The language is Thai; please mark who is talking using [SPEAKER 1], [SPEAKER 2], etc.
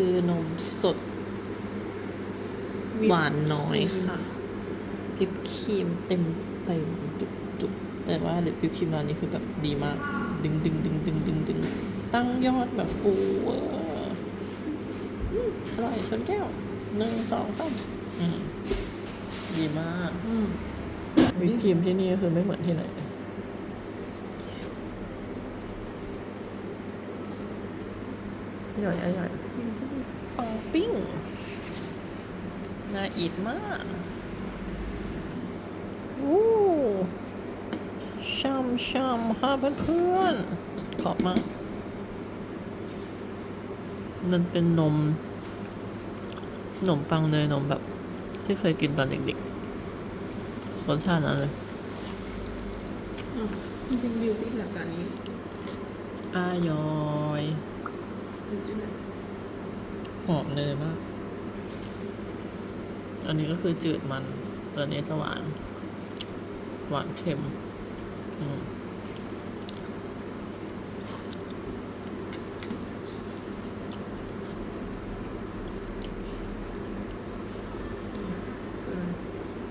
[SPEAKER 1] คือนมสด หวานน้อยค่ะวิปครีมเต็มเต็มจุกจุกแต่ว่าเด็ดวิปครีมร้านนี้คือแบบดีมาก ดึงดึงดึงดึงดึงดึงตั้งยอดแบบฟูเวอร์อืมอร่อยชนแก้วหนึ่งสองสามอืมดีมาก
[SPEAKER 2] อืม
[SPEAKER 1] วิปครีมที่นี่ก็คือไม่เหมือนที่ไหน อร่อยอร่อย
[SPEAKER 2] ชิมก็ดี
[SPEAKER 1] ปังปิ้ง น่าอิดมากโอ้ช่ำช่ำค่ะเพื่อนๆ ขอบมาก มันเป็นนมขนมปังเนยนมแบบ ที่เคยกินตอนเด็กๆ รสชาตินั้นเลย
[SPEAKER 2] อะมันเป็นบิวตี้แบบนี้
[SPEAKER 1] อายอย
[SPEAKER 2] บิวตี้แบบ
[SPEAKER 1] หอมเนยมาก อันนี้ก็คือจืดมัน ตัวนี้จะหวาน หวานเค็ม อืม